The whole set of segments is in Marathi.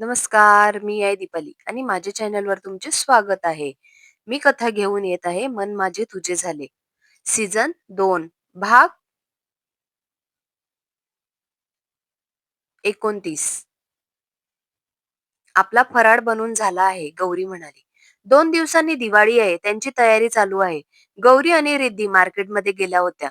नमस्कार, मी आहे दीपाली आणि माझ्या चॅनलवर तुमचे स्वागत आहे. मी कथा घेऊन येत आहे मन माझे तुझे झाले. सीझन दोन भाग एकोणतीस आपला फराळ बनून झाला आहे, गौरी म्हणाली. दोन दिवसांनी दिवाळी आहे, त्यांची तयारी चालू आहे. गौरी आणि रिद्धी मार्केटमध्ये गेल्या होत्या.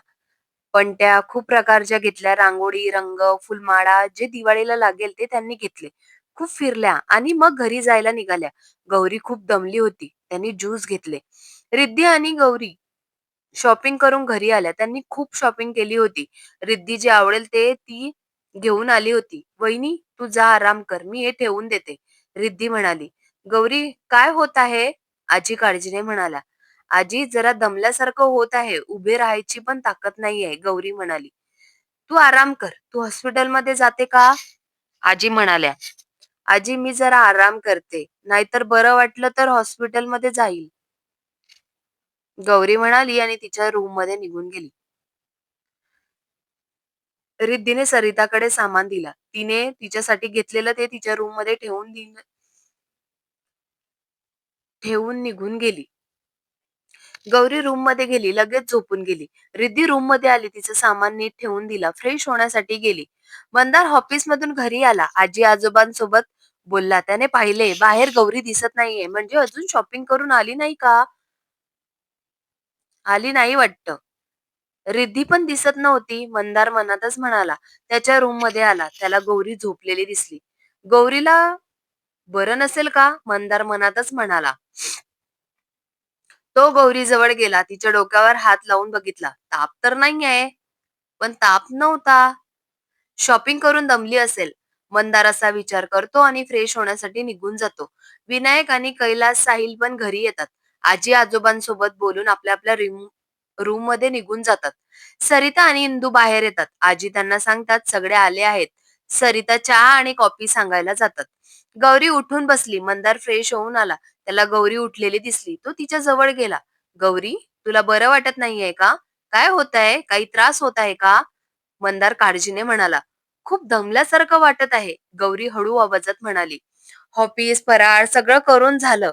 पण त्या खूप प्रकारच्या घेतल्या रांगोळी, रंग, फुलमाळा जे दिवाळीला लागेल ते त्यांनी घेतले. खूप फिरल्या आणि मग घरी जायला निघाल्या. गौरी खूप दमली होती. त्यांनी ज्यूस घेतले. रिद्धी आणि गौरी शॉपिंग करून घरी आल्या. त्यांनी खूप शॉपिंग केली होती. रिद्धी जे आवडेल ते ती घेऊन आली होती. वहिनी तू जा आराम कर, मी हे ठेवून देते. रिद्धी म्हणाली. गौरी काय होत आहे? आजी काळजीने म्हणाला. आजी जरा दमल्यासारखं होत आहे. उभे राहायची पण ताकद नाहीये, गौरी म्हणाली. तू आराम कर. तू हॉस्पिटलमध्ये जाते का? आजी म्हणाल्या. आजी मी जरा आराम करते. नाहीतर बरं वाटलं तर हॉस्पिटलमध्ये जाईल. गौरी म्हणाली आणि तिच्या रूममध्ये निघून गेली. रिद्धीने सरिताकडे सामान दिला. तिने तिच्यासाठी घेतलेलं ते तिच्या रूममध्ये ठेवून दिन- ठेवून निघून गेली. गौरी रूममध्ये गेली लगेच झोपून गेली. रिद्धी रूममध्ये आली तिचं सामान नीट ठेवून दिला. फ्रेश होण्यासाठी गेली. मंदार ऑफिस मधून घरी आला. आजी आजोबांसोबत बोलला. त्याने पाहिले बाहेर गौरी दिसत नाहीये. म्हणजे अजून शॉपिंग करून आली नाही का? आली नाही वाटतं. रिद्धी पण दिसत नव्हती. मंदार मनातच म्हणाला. त्याच्या रूममध्ये आला. त्याला गौरी झोपलेली दिसली. गौरीला बरं नसेल का? मंदार मनातच म्हणाला. तो गौरी जवळ गेला. तिच्या डोक्यावर हात लावून बघितला. ताप तर नाही आहे पण ताप नव्हता. शॉपिंग करून दमली असेल. मंदार असा विचार करतो आणि फ्रेश होण्यासाठी निघून जातो. विनायक आणि कैलास साहिल पण घरी येतात. आजी आजोबांसोबत बोलून आपल्या आपल्या रूममध्ये निघून जातात. सरिता आणि इंदू बाहेर येतात. आजी त्यांना सांगतात सगळे आले आहेत. सरिता चहा आणि कॉफी सांगायला जातात. गौरी उठून बसली. मंदार फ्रेश होऊन आला. त्याला गौरी उठलेली दिसली. तो तिच्या जवळ गेला. गौरी तुला बरं वाटत नाहीये का? काय होत आहे? काही त्रास होत आहे का? मंदार काळजीने म्हणाला. खूप दमल्यासारखं वाटत आहे. गौरी हळू आवाजात म्हणाली. ऑफिस फराळ सगळं करून झालं.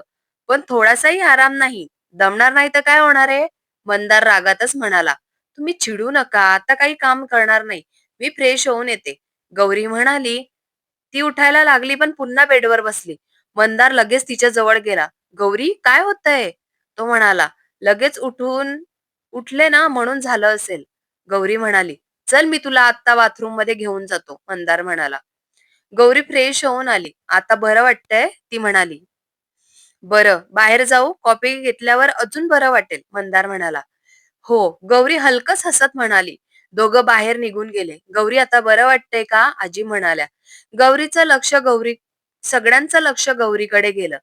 पण थोडासाही आराम नाही. दमणार नाही तर काय होणार आहे? मंदार रागातच म्हणाला. तुम्ही चिडू नका. आता काही काम करणार नाही. मी फ्रेश होऊन येते. गौरी म्हणाली. ती उठायला लागली पण पुन्हा बेडवर बसली. मंदार लगेच तिच्या जवळ गेला. गौरी काय होतंय? तो म्हणाला. लगेच उठून उठले ना म्हणून झालं असेल. गौरी म्हणाली. चल मी तुला आत्ता बाथरूममध्ये घेऊन जातो. मंदार म्हणाला. गौरी फ्रेश होऊन आली. आता बरं वाटतंय? ती म्हणाली. बरं बाहेर जाऊ कॉफी घेतल्यावर अजून बरं वाटेल. मंदार म्हणाला. हो गौरी हलकच हसत म्हणाली. दोघं बाहेर निघून गेले. गौरी आता बरं वाटतंय का? आजी म्हणाल्या. गौरीचं लक्ष गौरी सगळ्यांचं लक्ष गौरीकडे गेलं.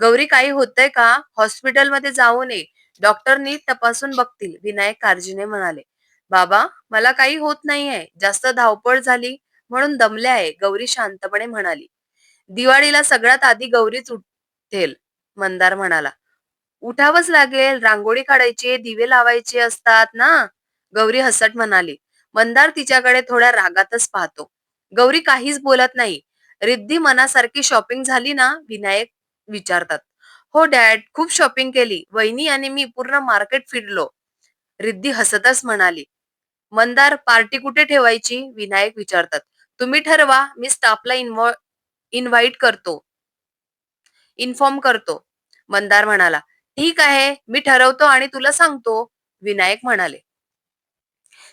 गौरी काही होतंय का? हॉस्पिटलमध्ये जाऊ नये. डॉक्टरनी तपासून बघतील. विनायक काळजीने म्हणाले. बाबा मला काही होत नाहीये. जास्त धावपळ झाली म्हणून दमले आहे. गौरी शांतपणे म्हणाली. दिवाळीला सगळ्यात आधी गौरीच उठेल. मंदार म्हणाला. उठावंच लागेल. रांगोळी काढायची, दिवे लावायचे असतात ना? गौरी हसत म्हणाली. मंदार तिच्याकडे थोड्या रागातच पाहतो. गौरी काहीच बोलत नाही. रिद्धी मनासारखी शॉपिंग झाली ना? विनायक विचारतात. हो डॅड खूप शॉपिंग केली. वहिनी आणि मी पूर्ण मार्केट फिरलो. रिद्धी हसतच म्हणाली. मंदार पार्टी कुठे ठेवायची? विनायक विचारतात. तुम्ही ठरवा. मी स्टाफला इन्व्हॉ इन्व्हाइट करतो. इन्फॉर्म करतो. मंदार म्हणाला. ठीक आहे. मी ठरवतो आणि तुला सांगतो. विनायक म्हणाले.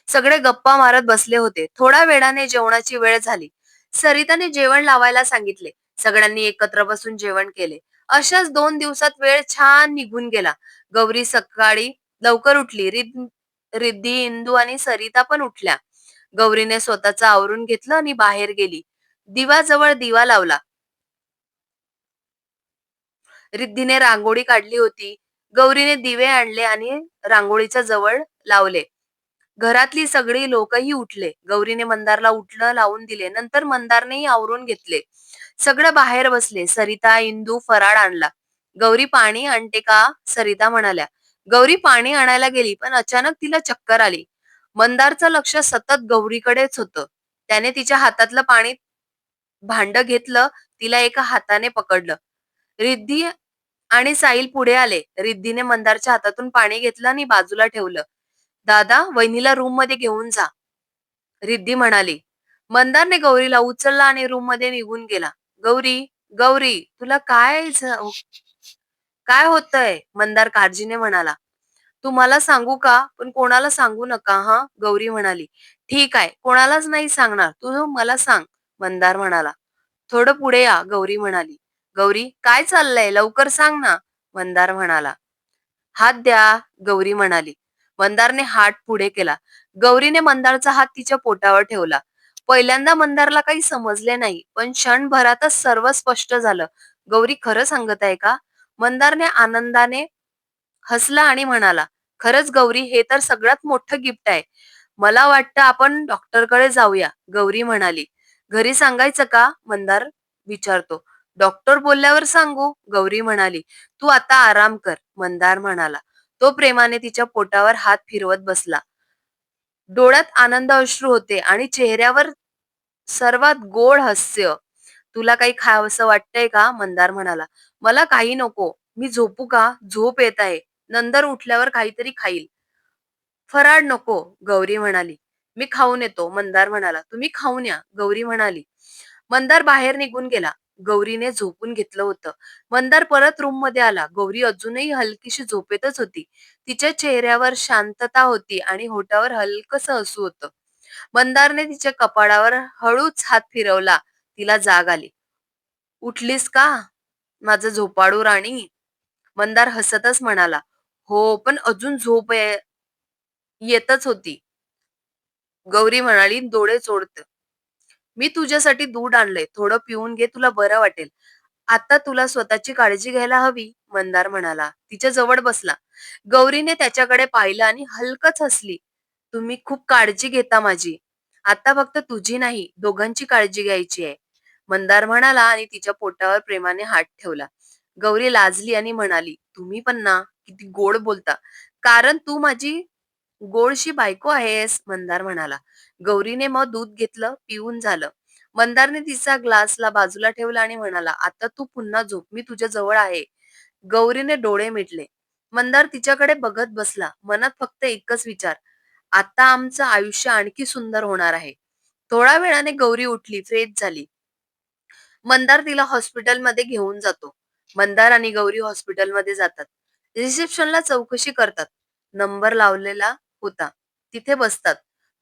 सगळे गप्पा मारत बसले होते. थोड्या वेळाने जेवणाची वेळ झाली. सरिताने जेवण लावायला सांगितले. सगळ्यांनी एकत्र बसून जेवण केले. अशाच दोन दिवसात वेळ छान निघून गेला. गौरी सकाळी लवकर उठली. रिद्धी, इंदू आणि सरिता पण उठल्या. गौरीने स्वतःचं आवरून घेतलं आणि बाहेर गेली. दिवाजवळ दिवा लावला. रिद्धीने रांगोळी काढली होती. गौरीने दिवे आणले आणि रांगोळीच्या जवळ लावले. घरातली सगळी लोकही उठले. गौरीने मंदारला उठणं लावून दिले. नंतर मंदारनेही आवरून घेतले. सगळं बाहेर बसले. सरिता, इंदू फराळ आणला. गौरी पाणी आणते का? सरिता म्हणाल्या. गौरी पाणी आणायला गेली पण अचानक तिला चक्कर आली. मंदारचं लक्ष सतत गौरीकडेच होतं. त्याने तिच्या हातातलं पाणी भांड घेतलं. तिला एका हाताने पकडलं रिद्धी आणि साहिल पुढे आले रिद्धीने मंदारच्या हातातून पाणी घेतलं आणि बाजूला ठेवलं दादा वहिनीला रूममध्ये घेऊन जा रिद्धी म्हणाली मंदारने गौरीला उचलला आणि रूममध्ये निघून गेला गौरी गौरी तुला काय काय होतंय? मंदार काळजीने म्हणाला. तू मला सांगू का? पण कोणाला सांगू नका हा? गौरी म्हणाली. ठीक आहे कोणालाच नाही सांगणार. तू मला सांग. मंदार म्हणाला. थोडं पुढे या गौरी म्हणाली. गौरी काय चाललंय? लवकर सांग ना. मंदार म्हणाला. हात द्या गौरी म्हणाली. मंदारने हात पुढे केला. गौरीने मंदारचा हात तिच्या पोटावर ठेवला. पहिल्यांदा मंदारला काही समजले नाही पण क्षणभरातच सर्व स्पष्ट झालं. गौरी खरं सांगत आहे का? मंदारने आनंदाने हसला आणि म्हणाला खरंच गौरी हे तर सगळ्यात मोठं गिफ्ट आहे. मला वाटतं आपण डॉक्टरकडे जाऊया गौरी म्हणाली. घरी सांगायचं का? मंदार विचारतो. डॉक्टर बोलल्यावर सांगू गौरी म्हणाली. तू आता आराम कर मंदार म्हणाला. तो प्रेमाने तिच्या पोटावर हात फिरवत बसला. डोळ्यात आनंद अश्रू होते आणि चेहऱ्यावर सर्वात गोड हास्य तुला काही खावंसं वाटतंय का? मंदार म्हणाला. मला काही नको. मी झोपू का? झोप येत आहे. नंतर उठल्यावर काहीतरी खाईल. फराळ नको गौरी म्हणाली. मी खाऊन येतो मंदार म्हणाला. तुम्ही खाऊन या गौरी म्हणाली. मंदार बाहेर निघून गेला. गौरीने झोपून घेतलं होतं. मंदार परत रूममध्ये आला. गौरी अजूनही हलकीशी झोपेतच होती. तिच्या चेहऱ्यावर शांतता होती आणि होटावर हलकस हसू होतं. मंदारने तिच्या कपाळावर हळूच हात फिरवला. तिला जाग आली. उठलीस का? माझं झोपाडू राणी. मंदार हसतच म्हणाला. हो पण अजून झोप येतच होती. गौरी म्हणाली डोळे चोडत. मी तुझ्यासाठी दूध आणलंय. थोडं पिऊन घे तुला बरं वाटेल. आता तुला स्वतःची काळजी घ्यायला हवी. मंदार म्हणाला. तिच्या जवळ बसला. गौरीने त्याच्याकडे पाहिलं आणि हलकच हसली. तुम्ही खूप काळजी घेता माझी. आता फक्त तुझी नाही दोघांची काळजी घ्यायची आहे. मंदार म्हणाला आणि तिच्या पोटावर प्रेमाने हात ठेवला. गौरी लाजली आणि म्हणाली तुम्ही पण ना किती गोड बोलता. कारण तू माझी गोडशी बायको आहेस मंदार म्हणाला. गौरीने मग दूध घेतलं पिऊन झालं. मंदारने तिचा ग्लासला बाजूला ठेवला आणि म्हणाला आता तू पुन्हा झोप मी तुझ्या जवळ आहे. गौरीने डोळे मिटले. मंदार तिच्याकडे बघत बसला. मनात फक्त एकच विचार आता आमचं आयुष्य आणखी सुंदर होणार आहे. थोड्या वेळाने गौरी उठली फ्रेश झाली. मंदार तिला हॉस्पिटलमध्ये घेऊन जातो. मंदार आणि गौरी हॉस्पिटलमध्ये जातात. रिसेप्शनला चौकशी करतात. नंबर लावलेला होता. तिथे बसतात.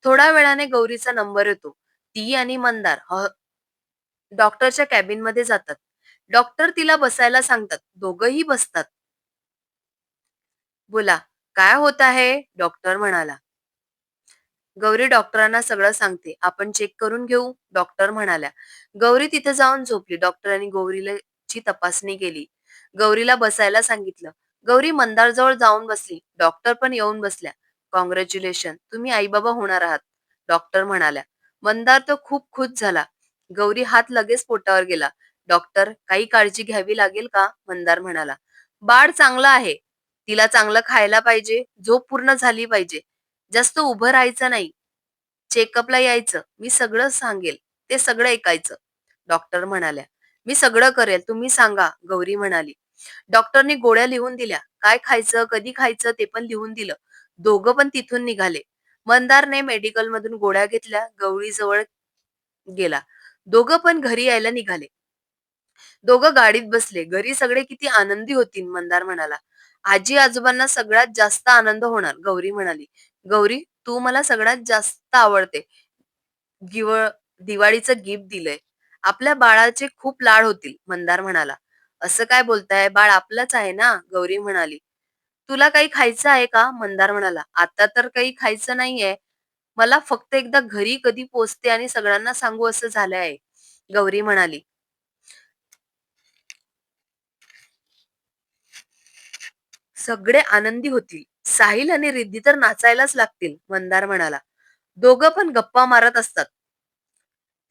थोड्या वेळाने गौरीचा नंबर येतो. ती आणि मंदार डॉक्टरच्या कॅबिनमध्ये जातात. डॉक्टर तिला बसायला सांगतात. दोघही बसतात. बोला काय होत आहे? डॉक्टर म्हणाला. गौरी डॉक्टरांना सगळं सांगते. आपण चेक करून घेऊ डॉक्टर म्हणाल्या. गौरी तिथे जाऊन झोपली. डॉक्टरांनी गौरीची तपासणी केली. गौरीला बसायला सांगितलं. गौरी मंदार जवळ जाऊन बसली. डॉक्टर पण येऊन बसल्या. कॉंग्रॅच्युलेशन तुम्ही आईबाबा होणार आहात. डॉक्टर म्हणाल्या. मंदार तर खूप खुश झाला. गौरी हात लगेच पोटावर गेला. डॉक्टर काही काळजी घ्यावी लागेल का? मंदार म्हणाला. बाळ चांगलं आहे. तिला चांगलं खायला पाहिजे. झोप पूर्ण झाली पाहिजे. जास्त उभं राहायचं नाही. चेकअपला यायचं. मी सगळं सांगेल. ते सगळं ऐकायचं. डॉक्टर म्हणाल्या मी सगळं करेल. तुम्ही सांगा. गौरी म्हणाली डॉक्टरनी गोळ्या लिहून दिल्या. काय खायचं कधी खायचं ते पण लिहून दिलं. दोघं पण तिथून निघाले. मंदारने मेडिकल मधून गोळ्या घेतल्या. गौरी जवळ गेला. दोघं पण घरी यायला निघाले. दोघं गाडीत बसले. घरी सगळे किती आनंदी होतील मंदार म्हणाला. आजी आजोबांना सगळ्यात जास्त आनंद होणार गौरी म्हणाली. गौरी तू मला सगळ्यात जास्त आवडते. गिव दिवाळीचं गिफ्ट दिलंय. आपल्या बाळाचे खूप लाड होतील मंदार म्हणाला. असं काय बोलताय? बाळ आपलंच आहे ना? गौरी म्हणाली. तुला काही खायचं आहे का? मंदार म्हणाला. आता तर काही खायचं नाहीये. मला फक्त एकदा घरी कधी पोचते आणि सगळ्यांना सांगू असं झालं आहे. गौरी म्हणाली. सगळे आनंदी होतील. साहिल आणि रिद्धी तर नाचायलाच लागतील मंदार म्हणाला. दोघं पण गप्पा मारत असतात.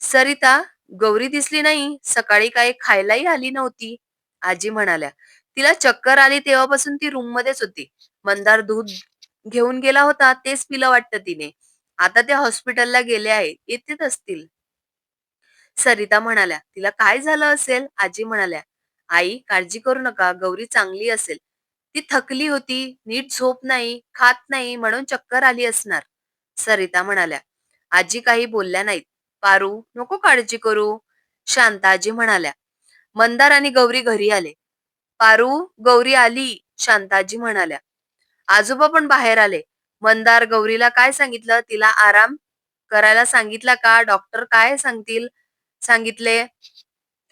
सरिता गौरी दिसली नाही सकाळी काय खायलाही आली नव्हती आजी म्हणाल्या. तिला चक्कर आली तेव्हापासून ती रूम मध्येच होती. मंदार दूध घेऊन गेला होता तेच पिलं वाटतं तिने. आता ते हॉस्पिटलला गेले आहे येतेच असतील. सरिता म्हणाल्या तिला काय झालं असेल? आजी म्हणाल्या आई काळजी करू नका गौरी चांगली असेल. ती थकली होती नीट झोप नाही खात नाही म्हणून चक्कर आली असणार. सरिता म्हणाल्या आजी काही बोलल्या नाहीत. पारू नको काळजी करू. शांताजी म्हणाल्या मंदार आणि गौरी घरी आले. पारू गौरी आली शांताजी म्हणाल्या. आजोबा पण बाहेर आले. मंदार गौरीला काय सांगितलं? तिला आराम करायला सांगितला का? डॉक्टर काय सांगतील? सांगितले?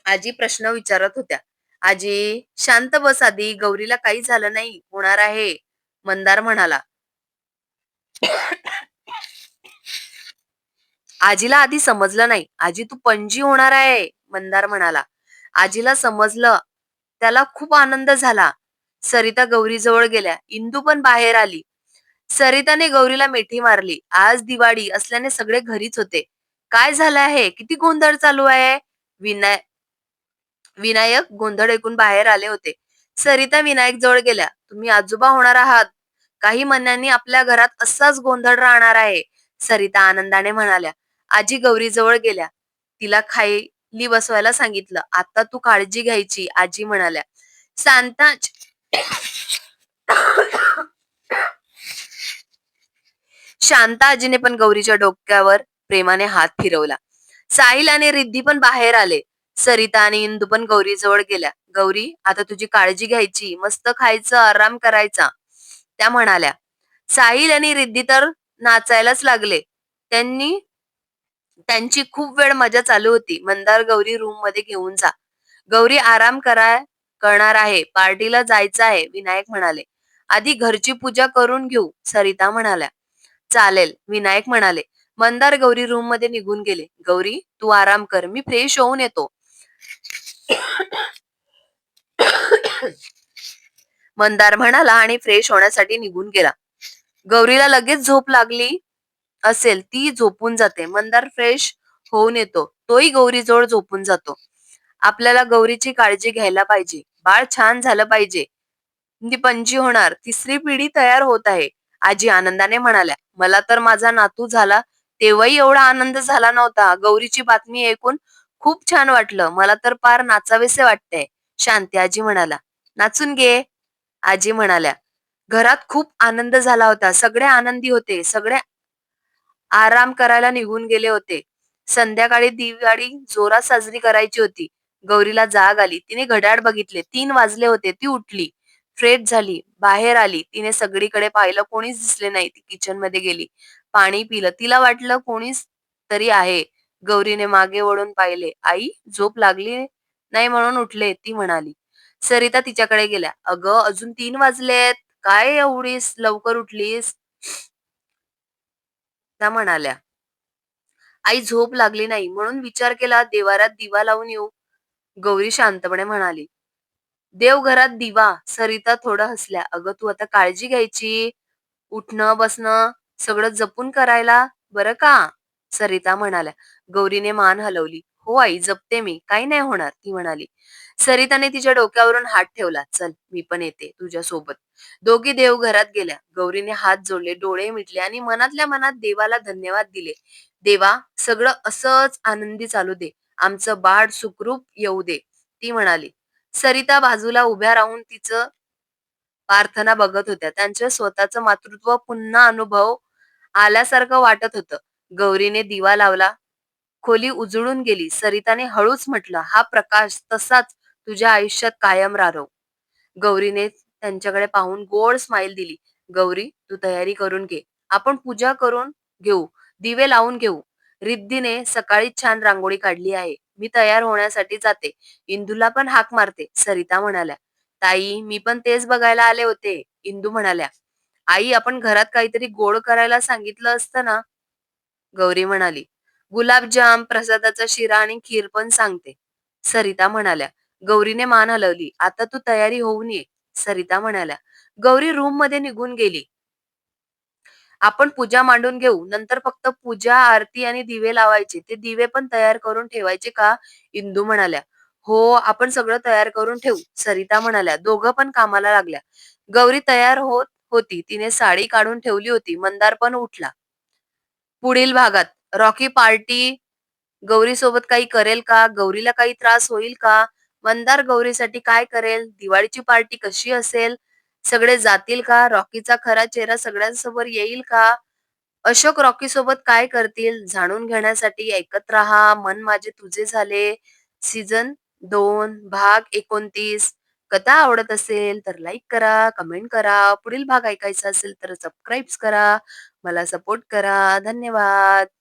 आजी प्रश्न विचारत होत्या. आजी शांत बस आधी गौरीला काही झालं नाही होणार आहे. मंदार म्हणाला. आजीला आधी समजलं नाही. आजी तू पणजी होणार आहे. मंदार म्हणाला. आजीला समजलं. त्याला खूप आनंद झाला. सरिता गौरीजवळ गेल्या. इंदू पण बाहेर आली. सरिताने गौरीला मिठी मारली. आज दिवाळी असल्याने सगळे घरीच होते. काय झालं आहे? किती गोंधळ चालू आहे? विनाय विनायक गोंधळ ऐकून बाहेर आले होते. सरिता विनायक जवळ गेल्या. तुम्ही आजोबा होणार आहात. काही महिन्यांनी आपल्या घरात असाच गोंधळ राहणार आहे सरिता आनंदाने म्हणाल्या. आजी गौरी जवळ गेल्या. तिला खायली बसवायला सांगितलं. आता तू काळजी घ्यायची आजी म्हणाल्या. शांता शांता आजीने पण गौरीच्या डोक्यावर प्रेमाने हात फिरवला. साहिल आणि रिद्धी पण बाहेर आले. सरिता आणि इंदू पण गौरीजवळ गेल्या. गौरी आता तुझी काळजी घ्यायची मस्त खायचं आराम करायचा. त्या म्हणाल्या. साहिल आणि रिद्धी तर नाचायलाच लागले. त्यांनी त्यांची खूप वेळ मजा चालू होती. मंदार गौरी रूममध्ये घेऊन जा. गौरी आराम करा करणार आहे. पार्टीला जायचं आहे विनायक म्हणाले. आधी घरची पूजा करून घेऊ सरिता म्हणाल्या. चालेल विनायक म्हणाले. मंदार गौरी रूममध्ये निघून गेले. गौरी तू आराम कर मी फ्रेश होऊन येतो. मंदार म्हणाला आणि फ्रेश होण्यासाठी निघून गेला. गौरीला लगेच झोप लागली असेल ती झोपून जाते. मंदार फ्रेश होऊन येतो. तोही गौरी जवळ झोपून जातो. आपल्याला गौरीची काळजी घ्यायला पाहिजे. बाळ छान झालं पाहिजे. ती पणजी होणार. तिसरी पिढी तयार होत आहे. आजी आनंदाने म्हणाल्या मला तर माझा नातू झाला. तेव्हाही एवढा आनंद झाला नव्हता. गौरीची बातमी ऐकून खूप छान वाटलं. मला तर पार नाचावेसे वाटतंय. शांती आजी म्हणाला. नाचून घे आजी म्हणाल्या. घरात खूप आनंद झाला होता. सगळे आनंदी होते. सगळे आराम करायला निघून गेले होते. संध्याकाळी दिवाळी जोरात साजरी करायची होती. गौरीला जाग आली. तिने घड्याळ बघितले. तीन वाजले होते. ती उठली. फ्रेश झाली. बाहेर आली. तिने सगळीकडे पाहिलं. कोणीच दिसले नाही. ती किचनमध्ये गेली. पाणी पिलं. तिला वाटलं कोणीच तरी आहे. गौरीने मागे वळून पाहिले आई झोप लागली नाही म्हणून उठले ती म्हणाली. सरिता तिच्याकडे गेल्या. अगं अजून तीन वाजलेत. काय एवढीस लवकर उठलीस? त्या म्हणाल्या. आई झोप लागली नाही म्हणून विचार केला देवारात दिवा लावून येऊ. गौरी शांतपणे म्हणाली. देव घरात दिवा. सरिता थोडं हसल्या. अगं तू आता काळजी घ्यायची. उठणं बसणं सगळं जपून करायला बरं का? सरिता म्हणाल्या गौरीने मान हलवली. हो आई जपते मी. काही नाही होणार ती म्हणाली. सरिताने तिच्या डोक्यावरून हात ठेवला चल मी पण येते तुझ्या सोबत दोघी देव घरात गेल्या. गौरीने हात जोडले डोळे मिटले आणि मनातल्या मनात देवाला धन्यवाद दिले. देवा सगळं असंच आनंदी चालू दे. आमचं बाळ सुखरूप येऊ दे ती म्हणाली. सरिता बाजूला उभ्या राहून तिचं प्रार्थना बघत होत्या. त्यांच्या स्वतःचं मातृत्व पुन्हा अनुभव आल्यासारखं वाटत होतं. गौरीने दिवा लावला. खोली उजळून गेली. सरिताने हळूच म्हटलं हा प्रकाश तसाच तुझ्या आयुष्यात कायम राहव गौरीने त्यांच्याकडे पाहून गोड स्माइल दिली. गौरी तू तयारी करून घे. आपण पूजा करून घेऊ. दिवे लावून घेऊ. रिद्धीने सकाळी छान रांगोळी काढली आहे. मी तयार होण्यासाठी जाते. इंदूला पण हाक मारते सरिता म्हणाल्या. ताई मी पण तेच बघायला आले होते इंदू म्हणाल्या. आई आपण घरात काहीतरी गोड करायला सांगितलं असतं ना गौरी म्हणाली गुलाबजाम प्रसादाचा शिरा आणि खीर पण सांगते. सरिता म्हणाल्या गौरीने मान हलवली आता तू तयारी होऊन ये. सरिता म्हणाल्या गौरी रूममध्ये निघून गेली. आपण पूजा मांडून घेऊ नंतर फक्त पूजा आरती आणि दिवे लावायचे ते दिवे पण तयार करून ठेवायचे का? इंदू म्हणाल्या हो आपण सगळं तयार करून ठेवू. सरिता म्हणाल्या दोघं पण कामाला लागल्या. गौरी तयार होत होती तिने साडी काढून ठेवली होती मंदार पण उठला. पुढील भागात. रॉकी पार्टी गौरी सोबत काही करेल का? गौरीला काही त्रास होईल का? मंदार गौरीसाठी काय करेल? दिवाळीची पार्टी कशी असेल? सगळे जातील का? रॉकीचा खरा चेहरा सगळ्यांसमोर येईल का? अशोक रॉकी सोबत काय करतील? जाणून घेण्यासाठी ऐकत राहा. मन माझे तुझे झाले. सीझन दोन भाग एकोणतीस. कथा आवडत असेल तर लाईक करा कमेंट करा. पुढील भाग ऐकायचा असेल तर सबस्क्राईब करा. मला सपोर्ट करा. धन्यवाद.